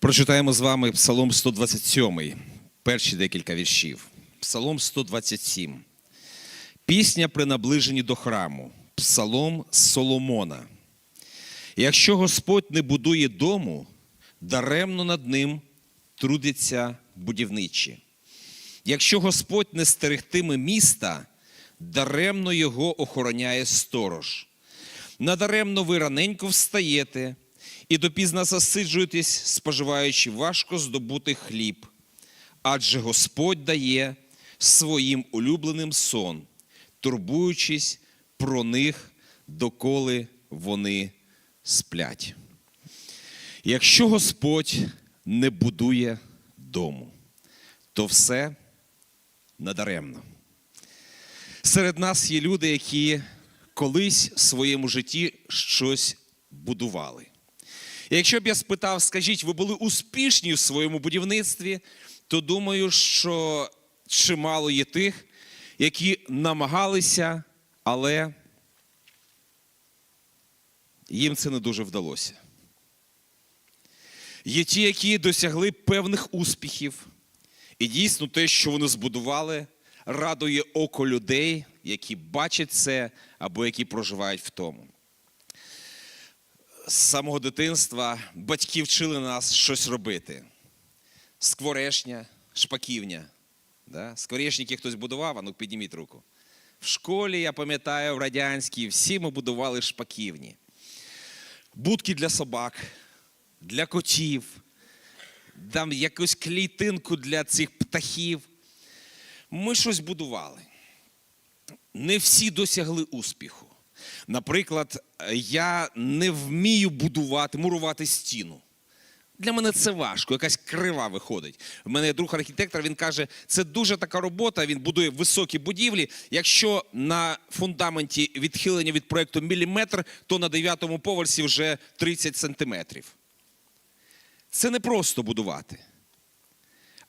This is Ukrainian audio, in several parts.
Прочитаємо з вами Псалом 127, перші декілька віршів. Псалом 127. Пісня при наближенні до храму. Псалом Соломона. Якщо Господь не будує дому, даремно над ним трудяться будівничі. Якщо Господь не стерегтиме міста, даремно його охороняє сторож. Надаремно ви раненько встаєте і допізна засиджуєтесь, споживаючи важко здобутий хліб. Адже Господь дає своїм улюбленим сон, турбуючись про них, доколи вони сплять. Якщо Господь не будує дому, то все надаремно. Серед нас є люди, які колись в своєму житті щось будували. Якщо б я спитав, скажіть, ви були успішні в своєму будівництві, то думаю, що чимало є тих, які намагалися, але їм це не дуже вдалося. Є ті, які досягли певних успіхів, і дійсно те, що вони збудували, радує око людей, які бачать це або які проживають в тому. З самого дитинства батьки вчили нас щось робити. Скворешня, шпаківня. Да? Скворечники хтось будував, а ну підніміть руку. В школі, я пам'ятаю, в радянській всі ми будували шпаківні. Будки для собак, для котів, там якусь клітинку для цих птахів. Ми щось будували. Не всі досягли успіху. Наприклад, я не вмію будувати, мурувати стіну. Для мене це важко, якась крива виходить. У мене друг архітектор, він каже, це дуже така робота, він будує високі будівлі. Якщо на фундаменті відхилення від проєкту міліметр, то на дев'ятому поверсі вже 30 сантиметрів. Це не просто будувати.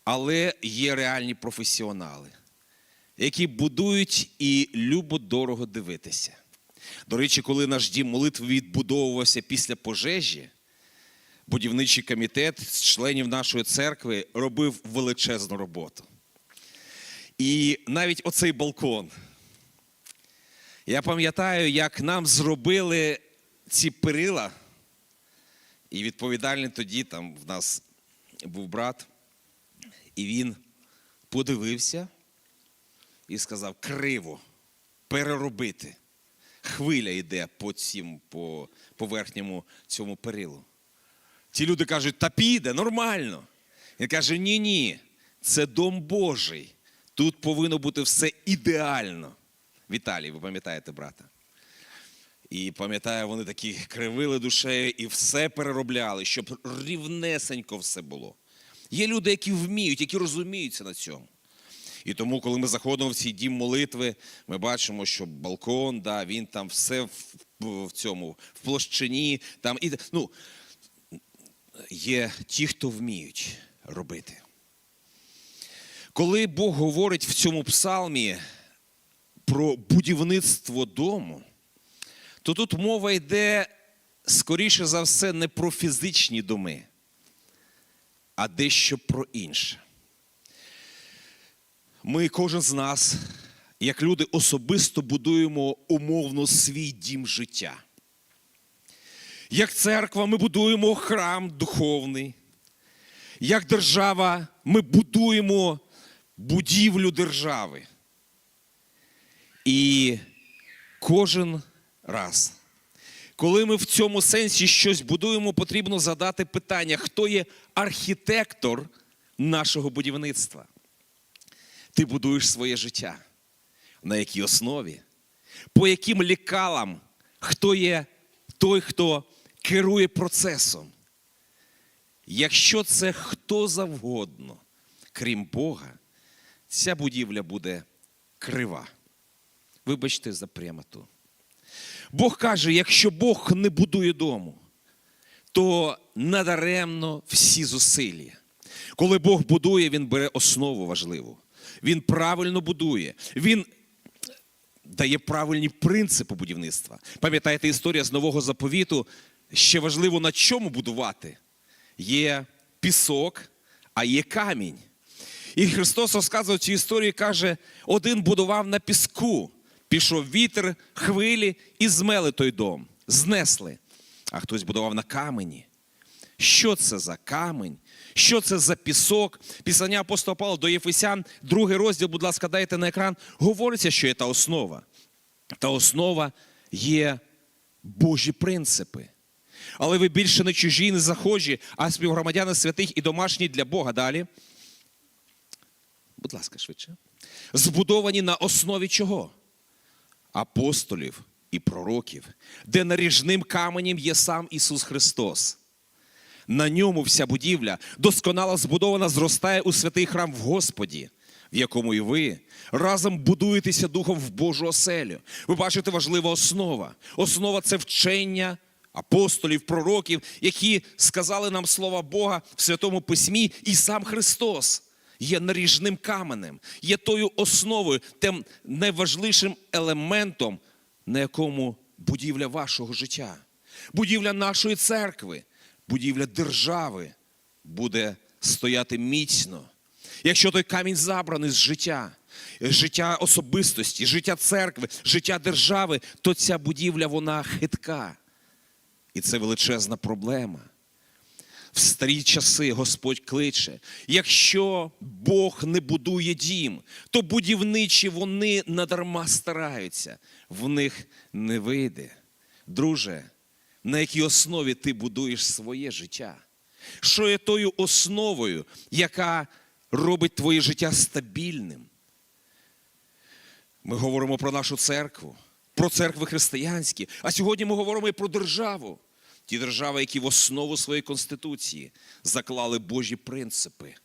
Але є реальні професіонали, які будують і любо дорого дивитися. До речі, коли наш дім молитви відбудовувався після пожежі, будівничий комітет з членів нашої церкви робив величезну роботу. І навіть оцей балкон. Я пам'ятаю, як нам зробили ці перила, і відповідальний тоді там в нас був брат, і він подивився і сказав: криво, переробити. Хвиля йде по цім, по, по верхньому цьому перилу. Ті люди кажуть, та піде, нормально. Він каже: ні, ні, це дом Божий. Тут повинно бути все ідеально. Віталій, ви пам'ятаєте брата? І пам'ятаю, вони такі кривили душею і все переробляли, щоб рівнесенько все було. Є люди, які вміють, які розуміються на цьому. І тому, коли ми заходимо в цей дім молитви, ми бачимо, що балкон, да, він там все в, в цьому, в площині. Там, і, ну, є ті, хто вміють робити. Коли Бог говорить в цьому псалмі про будівництво дому, то тут мова йде, скоріше за все, не про фізичні доми, а дещо про інше. Ми, кожен з нас, як люди, особисто будуємо умовно свій дім життя. Як церква, ми будуємо храм духовний. Як держава, ми будуємо будівлю держави. І кожен раз, коли ми в цьому сенсі щось будуємо, потрібно задати питання, хто є архітектор нашого будівництва. Ти будуєш своє життя. На якій основі? По яким лікалам, хто є той, хто керує процесом? Якщо це хто завгодно, крім Бога, ця будівля буде крива. Вибачте за прямоту. Бог каже: якщо Бог не будує дому, то надаремно всі зусилля. Коли Бог будує, Він бере основу важливу. Він правильно будує. Він дає правильні принципи будівництва. Пам'ятаєте історія з нового заповіту? Ще важливо на чому будувати. Є пісок, а є камінь. І Христос розказує цю історію каже: один будував на піску, пішов вітер, хвилі і змели той дом, знесли. А хтось будував на камені. Що це за камень? Що це за пісок? Післання апостола Павла до Єфесян, другий розділ, будь ласка, дайте на екран. Говориться, що є та основа. Та основа є Божі принципи. Але ви більше не чужі, не захожі, а співгромадяни святих і домашні для Бога. Далі. Будь ласка, швидше. Збудовані на основі чого? Апостолів і пророків, де наріжним каменем є сам Ісус Христос. На ньому вся будівля досконало збудована, зростає у святий храм в Господі, в якому і ви разом будуєтеся духом в Божу оселю. Ви бачите, важлива основа. Основа це вчення апостолів, пророків, які сказали нам слова Бога в Святому Письмі, і сам Христос є наріжним каменем, є тою основою, тим найважливішим елементом, на якому будівля вашого життя, будівля нашої церкви, будівля держави буде стояти міцно. Якщо той камінь забраний з життя, життя особистості, життя церкви, життя держави, то ця будівля вона хитка. І це величезна проблема. В старі часи Господь кличе: якщо Бог не будує дім, то будівничі вони надарма стараються, в них не вийде. Друже, на якій основі ти будуєш своє життя? Що є тою основою, яка робить твоє життя стабільним? Ми говоримо про нашу церкву, про церкви християнські, а сьогодні ми говоримо і про державу. Ті держави, які в основу своєї конституції заклали Божі принципи,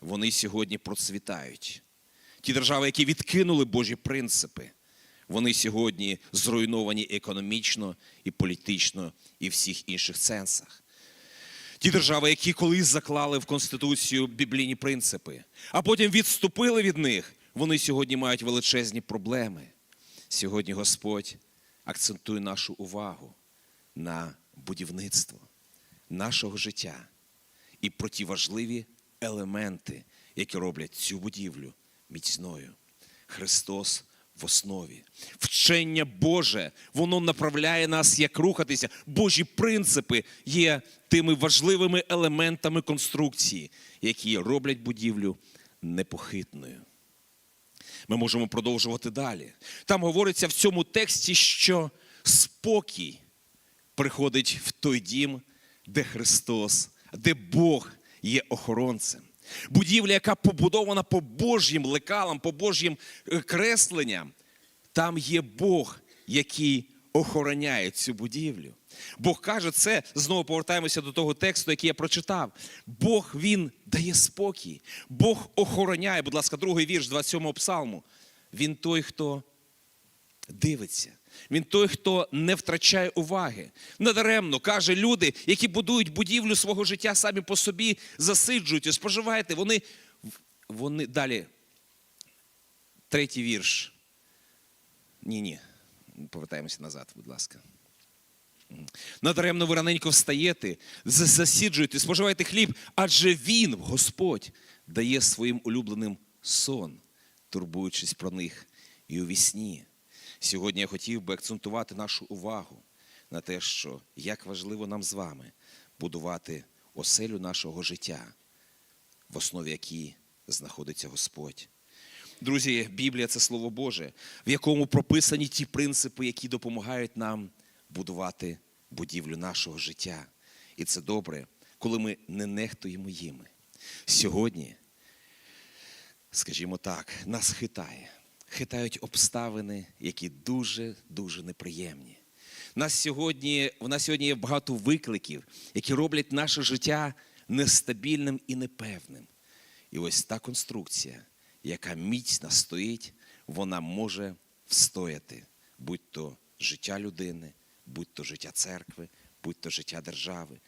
вони сьогодні процвітають. Ті держави, які відкинули Божі принципи, вони сьогодні зруйновані економічно і політично, і в всіх інших сенсах. Ті держави, які колись заклали в Конституцію біблійні принципи, а потім відступили від них, вони сьогодні мають величезні проблеми. Сьогодні Господь акцентує нашу увагу на будівництво нашого життя і про ті важливі елементи, які роблять цю будівлю міцною. Христос в основі. Вчення Боже, воно направляє нас, як рухатися. Божі принципи є тими важливими елементами конструкції, які роблять будівлю непохитною. Ми можемо продовжувати далі. Там говориться в цьому тексті, що спокій приходить в той дім, де Христос, де Бог є охоронцем. Будівля, яка побудована по Божнім лекалам, по Божнім е, кресленням, там є Бог, який охороняє цю будівлю. Бог каже, це знову повертаємося до того тексту, який я прочитав. Бог Він дає спокій, Бог охороняє, будь ласка, другий вірш 27-го псалму. Він той, хто дивиться. Він той, хто не втрачає уваги. Надаремно каже люди, які будують будівлю свого життя самі по собі, засиджують, споживаєте, вони, вони далі. Третій вірш. Ні, ні. Повертаємося назад, будь ласка. Надаремно ви раненько встаєте, засіджуєте, споживаєте хліб, адже Він, Господь, дає своїм улюбленим сон, турбуючись про них і у вісні. Сьогодні я хотів би акцентувати нашу увагу на те, що як важливо нам з вами будувати оселю нашого життя, в основі якій знаходиться Господь. Друзі, Біблія це Слово Боже, в якому прописані ті принципи, які допомагають нам будувати будівлю нашого життя. І це добре, коли ми не нехтуємо їми. Сьогодні, скажімо так, нас хитає. Хитають обставини, які дуже-дуже неприємні. Нас сьогодні, в нас сьогодні є багато викликів, які роблять наше життя нестабільним і непевним. І ось та конструкція, яка міцно стоїть, вона може встояти, будь то життя людини, будь то життя церкви, будь то життя держави.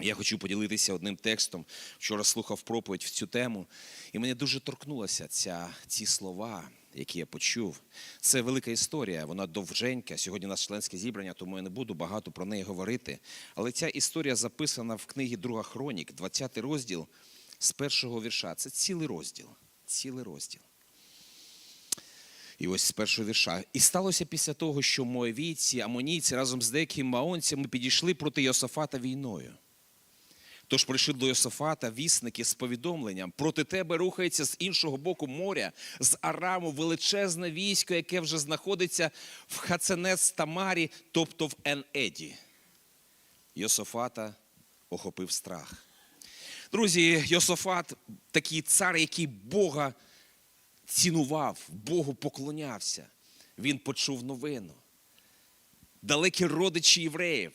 Я хочу поділитися одним текстом. Вчора слухав проповідь в цю тему, і мене дуже торкнулося ця, ці слова. Які я почув, це велика історія. Вона довженька. Сьогодні у нас членське зібрання, тому я не буду багато про неї говорити. Але ця історія записана в книгі Друга Хронік, 20 розділ з першого вірша. Це цілий розділ. Цілий розділ. І ось з першого вірша. І сталося після того, що моавійці, амонійці разом з деякими маонцями підійшли проти Йосафата війною. Тож прийшли до Йосафата вісники з повідомленням: проти тебе рухається з іншого боку моря, з Араму величезне військо, яке вже знаходиться в Хаценес Тамарі, тобто в Ен-Еді. Йосафата охопив страх. Друзі, Йосафат такий цар, який Бога цінував, Богу поклонявся. Він почув новину. Далекі родичі євреїв,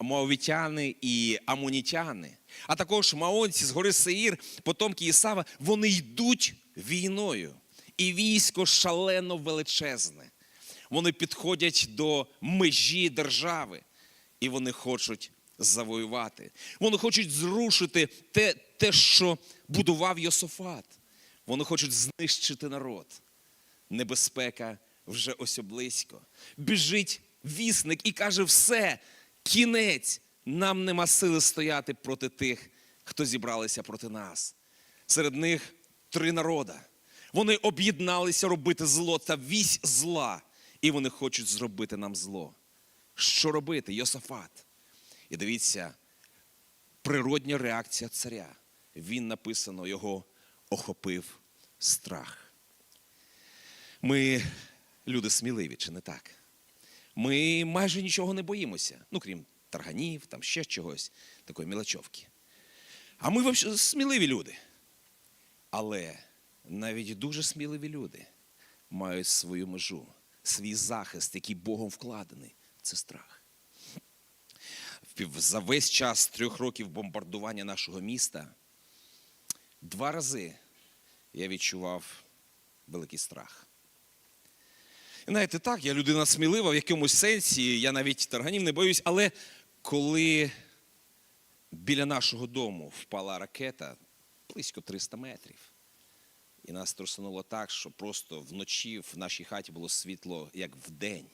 моавітяни і амонітяни, а також маонці з гори Сеїр, потомки Ісава, вони йдуть війною. І військо шалено величезне. Вони підходять до межі держави, і вони хочуть завоювати. Вони хочуть зрушити те, те що будував Йософат. Вони хочуть знищити народ. Небезпека вже ось близько. Біжить вісник і каже: все, кінець, нам нема сили стояти проти тих, хто зібралися проти нас. Серед них три народа. Вони об'єдналися робити зло та вісь зла, і вони хочуть зробити нам зло. Що робити? Йосафат. І дивіться, природня реакція царя. Він написано, його охопив страх. Ми люди сміливі, чи не так? Ми майже нічого не боїмося, ну крім тарганів, там ще чогось, такої мілочовки. А ми сміливі люди. Але навіть дуже сміливі люди мають свою межу, свій захист, який Богом вкладений. Це страх. За весь час трьох років бомбардування нашого міста два рази я відчував великий страх. І знаєте, так, я людина смілива в якомусь сенсі, я навіть тарганів не боюсь, але коли біля нашого дому впала ракета близько 300 метрів, і нас трусануло так, що просто вночі в нашій хаті було світло, як вдень,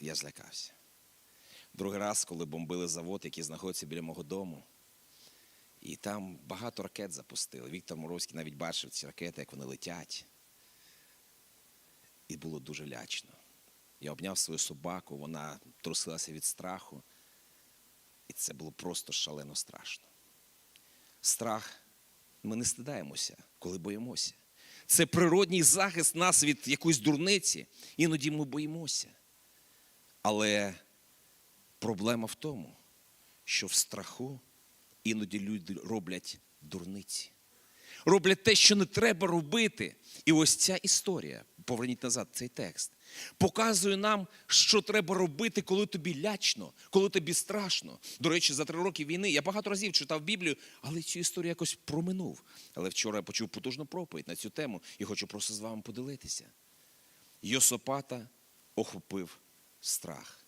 я злякався. Другий раз, коли бомбили завод, який знаходиться біля мого дому, і там багато ракет запустили. Віктор Моровський навіть бачив ці ракети, як вони летять. І було дуже лячно. Я обняв свою собаку, вона трусилася від страху. І це було просто шалено страшно. Страх, ми не стидаємося, коли боїмося. Це природній захист нас від якоїсь дурниці. Іноді ми боїмося. Але проблема в тому, що в страху іноді люди роблять дурниці. Роблять те, що не треба робити. І ось ця історія, поверніть назад цей текст, показує нам, що треба робити, коли тобі лячно, коли тобі страшно. До речі, за три роки війни я багато разів читав Біблію, але цю історію якось проминув. Але вчора я почув потужну проповідь на цю тему і хочу просто з вами поділитися. Йосопата охопив страх.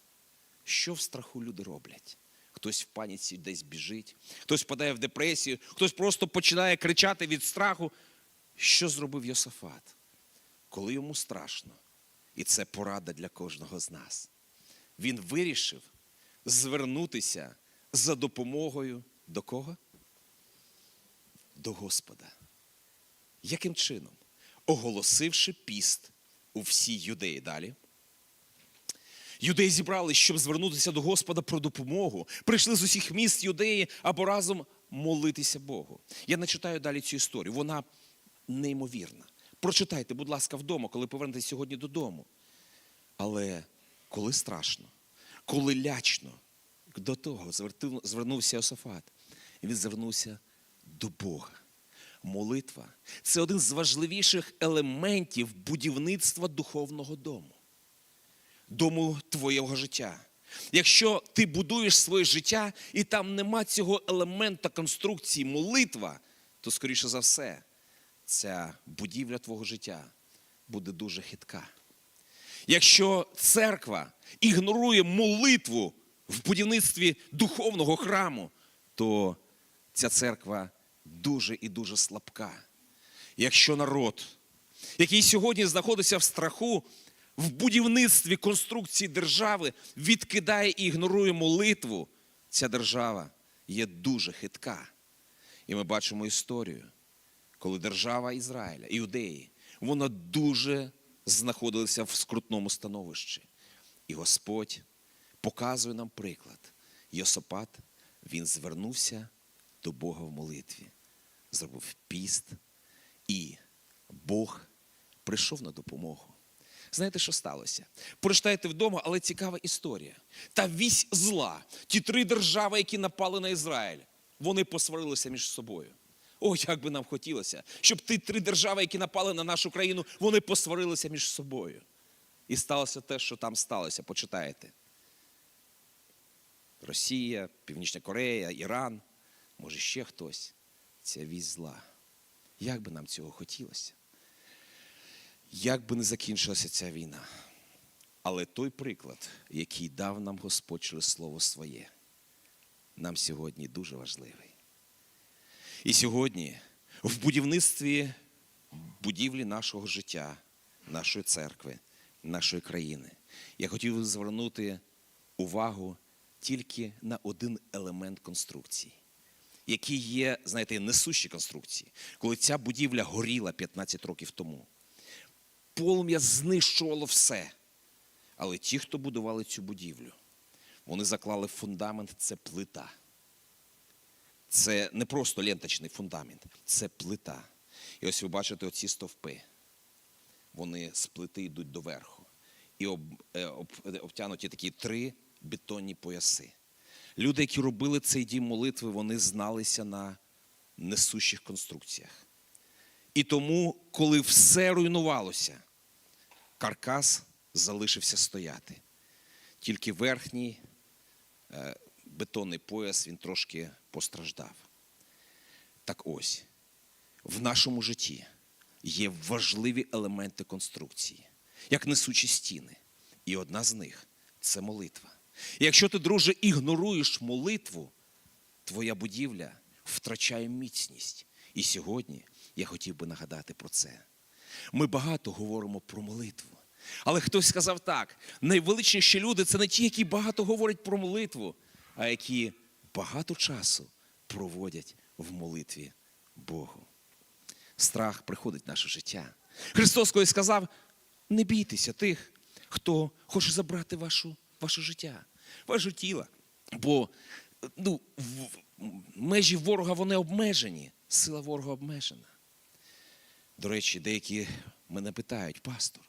Що в страху люди роблять? Хтось в паніці десь біжить, хтось впадає в депресію, хтось просто починає кричати від страху. Що зробив Йосафат? Коли йому страшно, і це порада для кожного з нас. Він вирішив звернутися за допомогою до кого? До Господа. Яким чином? Оголосивши піст у всій юдеї далі. Юдеї зібрались, щоб звернутися до Господа про допомогу. Прийшли з усіх міст юдеї або разом молитися Богу. Я не читаю далі цю історію. Вона неймовірна. Прочитайте, будь ласка, вдома, коли повернетесь сьогодні додому. Але коли страшно, коли лячно, до того звернувся Йосафат. І він звернувся до Бога. Молитва це один з важливіших елементів будівництва духовного дому дому твоєго життя. Якщо ти будуєш своє життя і там нема цього елемента конструкції молитва, то, скоріше за все, ця будівля твого життя буде дуже хитка. Якщо церква ігнорує молитву в будівництві духовного храму, то ця церква дуже і дуже слабка. якщо народ, який сьогодні знаходиться в страху, в будівництві конструкції держави, відкидає і ігнорує молитву, ця держава є дуже хитка. І ми бачимо історію, коли держава Ізраїля, іудеї, вона дуже знаходилася в скрутному становищі. І Господь показує нам приклад. Йосопат, він звернувся до Бога в молитві, зробив піст, і Бог прийшов на допомогу. Знаєте, що сталося? Прочитайте вдома, але цікава історія. Та вісь зла, ті три держави, які напали на Ізраїль, вони посварилися між собою. О, як би нам хотілося, щоб ті три держави, які напали на нашу країну, вони посварилися між собою. І сталося те, що там сталося. Почитаєте. Росія, Північна Корея, Іран, може ще хтось. Ця вісь зла. Як би нам цього хотілося? Як би не закінчилася ця війна. Але той приклад, який дав нам Господь через Слово Своє, нам сьогодні дуже важливий. І сьогодні в будівництві будівлі нашого життя, нашої церкви, нашої країни, я хотів би звернути увагу тільки на один елемент конструкції, який є, знаєте, несущі конструкції. Коли ця будівля горіла 15 років тому, полум'я знищувало все. Але ті, хто будували цю будівлю, вони заклали фундамент це плита. Це не просто ленточний фундамент, це плита. І ось ви бачите оці стовпи. Вони з плити йдуть доверху. І об, е, об, обтянуті такі три бетонні пояси. Люди, які робили цей дім молитви, вони зналися на несущих конструкціях. І тому, коли все руйнувалося, каркас залишився стояти. Тільки верхній е, бетонний пояс він трошки постраждав. Так ось, в нашому житті є важливі елементи конструкції, як несучі стіни. І одна з них це молитва. І якщо ти, друже, ігноруєш молитву, твоя будівля втрачає міцність. І сьогодні я хотів би нагадати про це. Ми багато говоримо про молитву. Але хтось сказав так: найвеличніші люди це не ті, які багато говорять про молитву, а які багато часу проводять в молитві Богу. Страх приходить в наше життя. Христос колись сказав: не бійтеся тих, хто хоче забрати вашу, ваше життя, ваше тіло. Бо ну, в- межі ворога вони обмежені, сила ворога обмежена. До речі, деякі мене питають, пастор,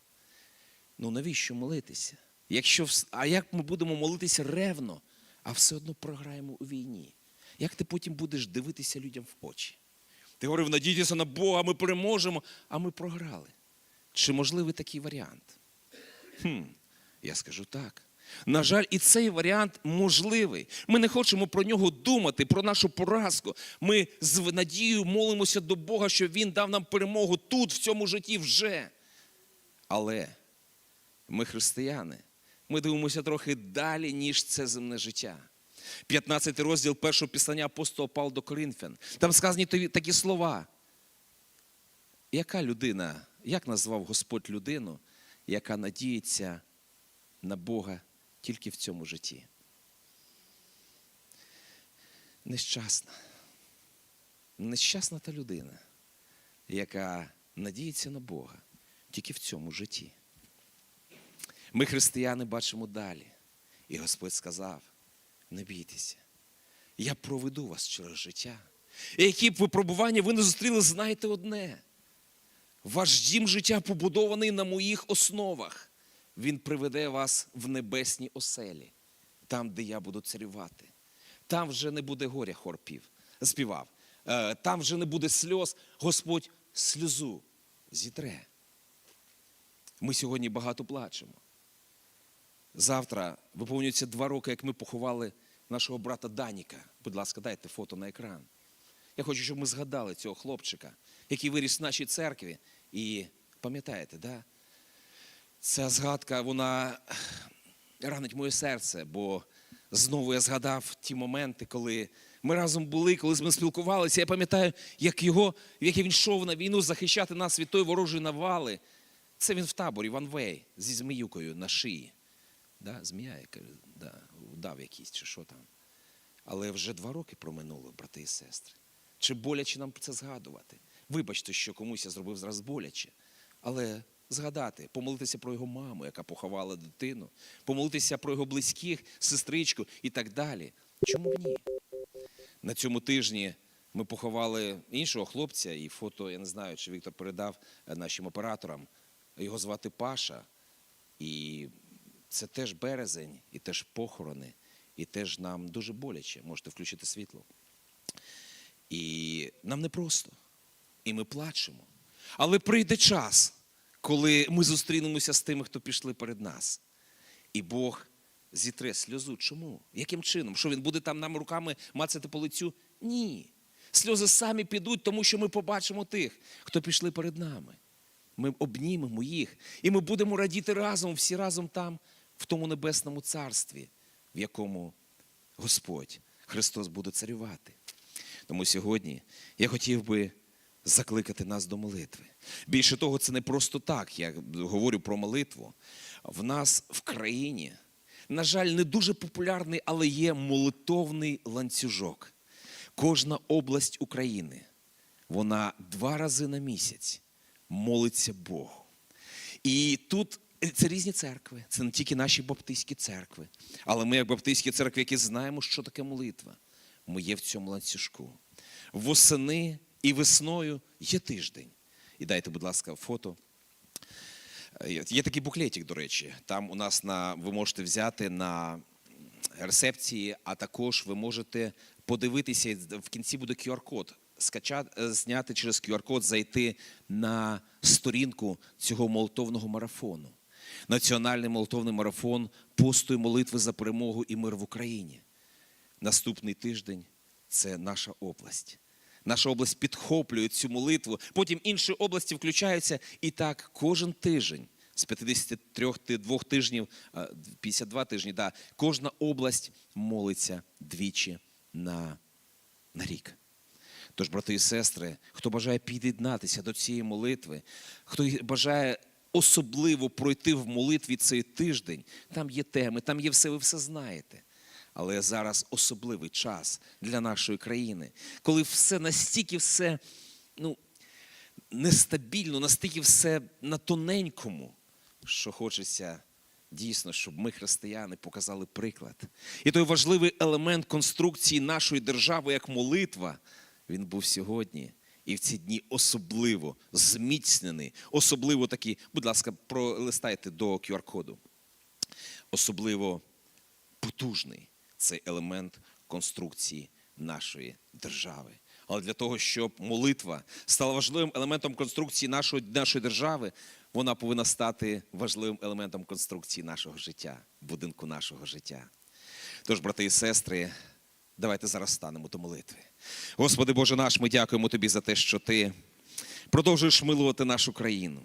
ну навіщо молитися? Якщо, а як ми будемо молитися ревно, а все одно програємо у війні? Як ти потім будеш дивитися людям в очі? Ти говорив, надійтеся на Бога, ми переможемо, а ми програли. Чи можливий такий варіант? Хм, я скажу так. На жаль, і цей варіант можливий. Ми не хочемо про нього думати, про нашу поразку. Ми з надією молимося до Бога, щоб Він дав нам перемогу тут, в цьому житті вже. Але ми християни, ми дивимося трохи далі, ніж це земне життя. 15 розділ першого післання апостола Павла до Коринфян. Там сказані такі слова. Яка людина, як назвав Господь людину, яка надіється на Бога тільки в цьому житті? Нещасна. Нещасна та людина, яка надіється на Бога тільки в цьому житті. Ми, християни, бачимо далі. І Господь сказав: не бійтеся, я проведу вас через життя. І які б випробування ви не зустріли, знайте одне. Ваш дім життя побудований на моїх основах. Він приведе вас в небесні оселі, там, де я буду царювати. Там вже не буде горя хорпів, співав. Е, Там вже не буде сльоз, Господь сльозу зітре. Ми сьогодні багато плачемо. Завтра виповнюється два роки, як ми поховали нашого брата Даніка. Будь ласка, дайте фото на екран. Я хочу, щоб ми згадали цього хлопчика, який виріс в нашій церкві. І пам'ятаєте, да? Ця згадка, вона ранить моє серце, бо знову я згадав ті моменти, коли Ми разом були, коли ми спілкувалися. Я пам'ятаю, як його, як він йшов на війну захищати нас від тої ворожої навали. Це він в таборі, Ван Вей, зі зміюкою на шиї. Да, змія, яка да, удав якийсь чи що там. Але вже два роки проминуло, брати і сестри. Чи боляче нам це згадувати? Вибачте, що комусь я зробив зараз боляче. Але згадати, помолитися про його маму, яка поховала дитину, помолитися про його близьких, сестричку і так далі. Чому ні? На цьому тижні ми поховали іншого хлопця, і фото, я не знаю, чи Віктор передав е, нашим операторам. Його звати Паша. І це теж березень, і теж похорони, і теж нам дуже боляче. Можете включити світло. І нам непросто. І ми плачемо. Але прийде час, коли ми зустрінемося з тими, хто пішли перед нас. І Бог зітре сльозу. Чому? Яким чином? Що він буде там нам руками мацати по лицю? Ні. Сльози самі підуть, тому що ми побачимо тих, хто пішли перед нами. Ми обнімемо їх, і ми будемо радіти разом, всі разом там, в тому небесному царстві, в якому Господь Христос буде царювати. Тому сьогодні я хотів би закликати нас до молитви. Більше того, це не просто так. Я говорю про молитву. В нас в країні, на жаль, не дуже популярний, але є молитовний ланцюжок. Кожна область України, вона два рази на місяць молиться Богу. І тут це різні церкви, це не тільки наші баптистські церкви. Але ми, як баптистські церкви, які знаємо, що таке молитва, ми є в цьому ланцюжку. Восени і весною є тиждень. І дайте, будь ласка, фото. Е, Є такий буклетик, до речі. Там у нас на ви можете взяти на рецепції, а також ви можете подивитися. В кінці буде QR-код. Скачати, е, зняти через QR-код, зайти на сторінку цього молитовного марафону. Національний молитовний марафон посту і молитви за перемогу і мир в Україні. Наступний тиждень це наша область. Наша область підхоплює цю молитву. Потім інші області включаються. І так кожен тиждень з 53 тижнів, 52 тижні, да, кожна область молиться двічі на, на рік. Тож, брати і сестри, хто бажає під'єднатися до цієї молитви, хто бажає особливо пройти в молитві цей тиждень, там є теми, там є все, ви все знаєте. Але зараз особливий час для нашої країни, коли все настільки все ну, нестабільно, настільки все на тоненькому, що хочеться дійсно, щоб ми, християни, показали приклад. І той важливий елемент конструкції нашої держави, як молитва, він був сьогодні. І в ці дні особливо зміцнений, особливо такий, будь ласка, пролистайте до QR-коду. Особливо потужний цей елемент конструкції нашої держави. Але для того, щоб молитва стала важливим елементом конструкції нашої, нашої держави, вона повинна стати важливим елементом конструкції нашого життя, будинку нашого життя. Тож, брати і сестри, давайте зараз станемо до молитви. Господи Боже наш, ми дякуємо Тобі за те, що Ти продовжуєш милувати нашу країну.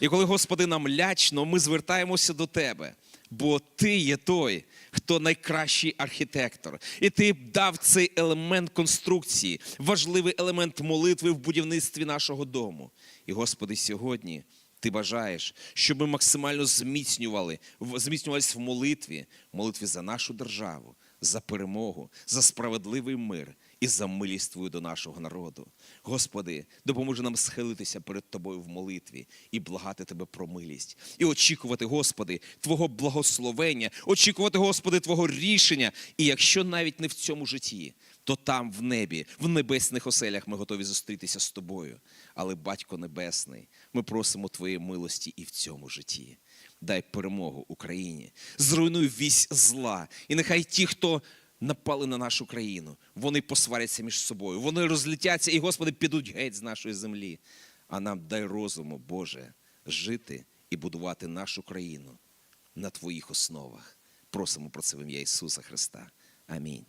І коли, Господи, нам лячно, ми звертаємося до Тебе, бо Ти є той, хто найкращий архітектор. І Ти дав цей елемент конструкції, важливий елемент молитви в будівництві нашого дому. І, Господи, сьогодні Ти бажаєш, щоб ми максимально зміцнювали, зміцнювалися в молитві, молитві за нашу державу, за перемогу, за справедливий мир і за милість Твою до нашого народу. Господи, допоможи нам схилитися перед Тобою в молитві і благати Тебе про милість, і очікувати, Господи, Твого благословення, очікувати, Господи, Твого рішення. І якщо навіть не в цьому житті, то там, в небі, в небесних оселях ми готові зустрітися з Тобою. Але, Батько Небесний, ми просимо Твоєї милості і в цьому житті. Дай перемогу Україні, зруйнуй вісь зла. І нехай ті, хто напали на нашу країну, вони посваряться між собою, вони розлітяться і, Господи, підуть геть з нашої землі. А нам дай розуму, Боже, жити і будувати нашу країну на Твоїх основах. Просимо про це в ім'я Ісуса Христа. Амінь.